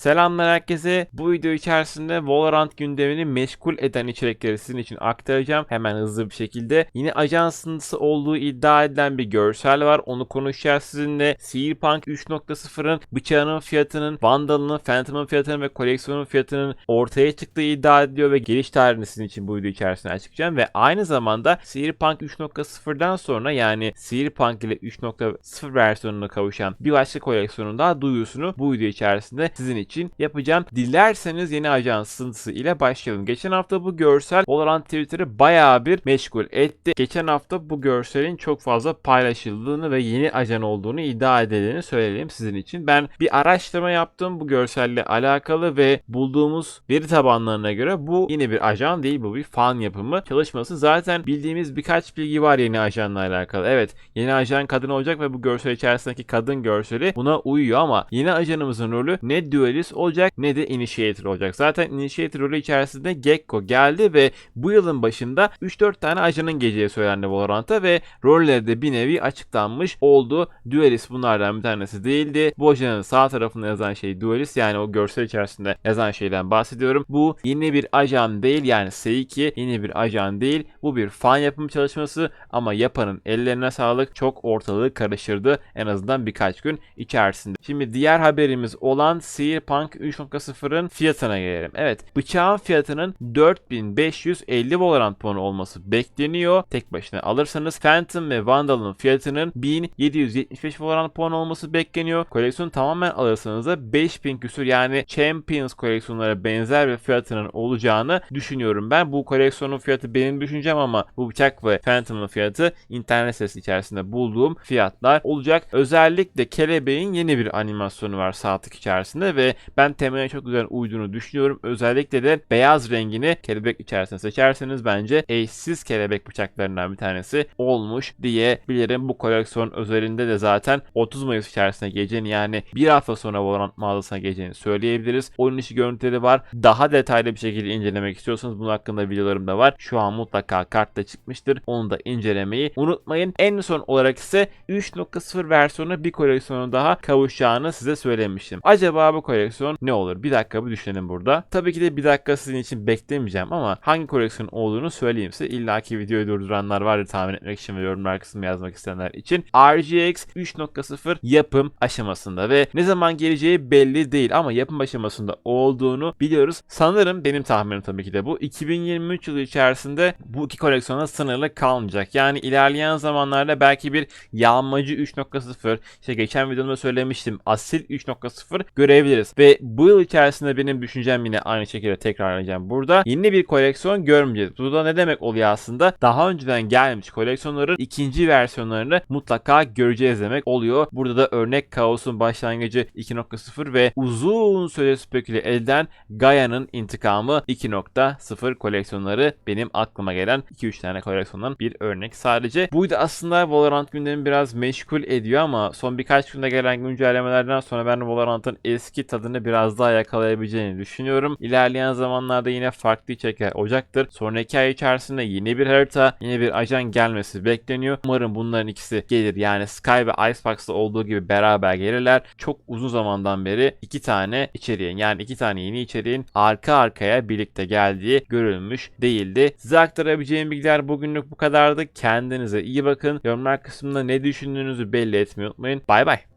Selamlar herkese. Bu video içerisinde Valorant gündemini meşgul eden içerikleri sizin için aktaracağım. Hemen hızlı bir şekilde. Yine ajan olduğu iddia edilen bir görsel var. Onu konuşacağız sizinle. Cyberpunk 3.0'ın bıçağının fiyatının, Vandal'ının, Phantom'ın fiyatının ve koleksiyonun fiyatının ortaya çıktığı iddia ediliyor ve geliş tarihini sizin için bu video içerisinde açıklayacağım. Ve aynı zamanda Cyberpunk 3.0'dan sonra yani Cyberpunk ile 3.0 versiyonuna kavuşan bir başka koleksiyonun daha duyusunu bu video içerisinde sizin için yapacağım. Dilerseniz yeni ajan sıntısı ile başlayalım. Geçen hafta bu görsel Valorant Twitter'ı bayağı bir meşgul etti. Geçen hafta bu görselin çok fazla paylaşıldığını ve yeni ajan olduğunu iddia edildiğini söyleyelim sizin için. Ben bir araştırma yaptım bu görselle alakalı ve bulduğumuz veri tabanlarına göre bu yine bir ajan değil bu bir fan yapımı çalışması. Zaten bildiğimiz birkaç bilgi var yeni ajanla alakalı. Evet yeni ajan kadın olacak ve bu görsel içerisindeki kadın görseli buna uyuyor ama yeni ajanımızın rolü ne duelist olacak ne de initiator olacak. Zaten initiator rolü içerisinde Gekko geldi ve bu yılın başında 3-4 tane ajanın geleceği söylendi Valorant'a ve rolleri de bir nevi açıklanmış oldu. Duelist bunlardan bir tanesi değildi. Bu ajanın sağ tarafında yazan şey duelist yani o görsel içerisinde yazan şeyden bahsediyorum. Bu yeni bir ajan değil yani S2 yeni bir ajan değil. Bu bir fan yapım çalışması ama yapanın ellerine sağlık çok ortalığı karıştırdı en azından birkaç gün içerisinde. Şimdi diğer haberimiz olan Cyberpunk 3.0'ın fiyatına gelelim. Evet bıçağın fiyatının 4550 Valorant puanı olması bekleniyor. Tek başına alırsanız Phantom ve Vandal'ın fiyatının 1775 Valorant puanı olması bekleniyor. Koleksiyonu tamamen alırsanız da 5000 küsür yani Champions koleksiyonlara benzer bir fiyatının olacağını düşünüyorum ben. Bu koleksiyonun fiyatı benim düşüncem ama bu bıçak ve Phantom'ın fiyatı internet sitesi içerisinde bulduğum fiyatlar olacak. Özellikle kelebeğin yeni bir animasyonu var saatlik içerisinde ve ben temaya çok güzel uyduğunu düşünüyorum. Özellikle de beyaz rengini kelebek içerisinde seçerseniz bence eşsiz kelebek bıçaklarından bir tanesi olmuş diyebilirim. Bu koleksiyon özelinde de zaten 30 Mayıs içerisinde geleceğini yani bir hafta sonra Valorant mağazasına geleceğini söyleyebiliriz. Oyun içi görüntüleri var. Daha detaylı bir şekilde incelemek istiyorsanız bunun hakkında videolarım da var. Şu an mutlaka kartta çıkmıştır. Onu da incelemeyi unutmayın. En son olarak ise 3.0 versiyonu bir koleksiyonu daha kavuşacağını size söylemiştim. Acaba bu koleksiyon ne olur? Bir dakika bir düşünelim burada. Tabii ki de bir dakika sizin için beklemeyeceğim ama hangi koleksiyon olduğunu söyleyeyim size. İlla ki videoyu durduranlar vardır tahmin etmek için ve yorumlar kısmına yazmak isteyenler için. RGX 3.0 yapım aşamasında ve ne zaman geleceği belli değil ama yapım aşamasında olduğunu biliyoruz. Sanırım benim tahminim tabii ki de bu. 2023 yılı içerisinde bu iki koleksiyona sınırlı kalmayacak. Yani ilerleyen zamanlarda belki bir yağmacı 3.0 işte geçen videomda söylemiştim asil 3.0 görebiliriz. Ve bu yıl içerisinde benim düşüncem yine aynı şekilde tekrarlayacağım. Burada yeni bir koleksiyon görmeyeceğiz. Bu da ne demek oluyor aslında? Daha önceden gelmiş koleksiyonların ikinci versiyonlarını mutlaka göreceğiz demek oluyor. Burada da örnek kaosun başlangıcı 2.0 ve uzun süre speküle edilen Gaia'nın intikamı 2.0 koleksiyonları benim aklıma gelen 2-3 tane koleksiyondan bir örnek sadece. Buydu aslında Valorant gündemi biraz meşgul ediyor ama son birkaç günde gelen güncellemelerden sonra ben Valorant'ın eski tadını biraz daha yakalayabileceğini düşünüyorum. İlerleyen zamanlarda yine farklı içerikler olacaktır. Sonraki ay içerisinde yeni bir harita, yeni bir ajan gelmesi bekleniyor. Umarım bunların ikisi gelir. Yani Sky ve Icebox'ta olduğu gibi beraber gelirler. Çok uzun zamandan beri iki tane içeriğin yani iki tane yeni içeriğin arka arkaya birlikte geldiği görülmüş değildi. Size aktarabileceğim bilgiler bugünlük bu kadardı. Kendinize iyi bakın. Yorumlar kısmında ne düşündüğünüzü belli etmeyi unutmayın. Bay bay.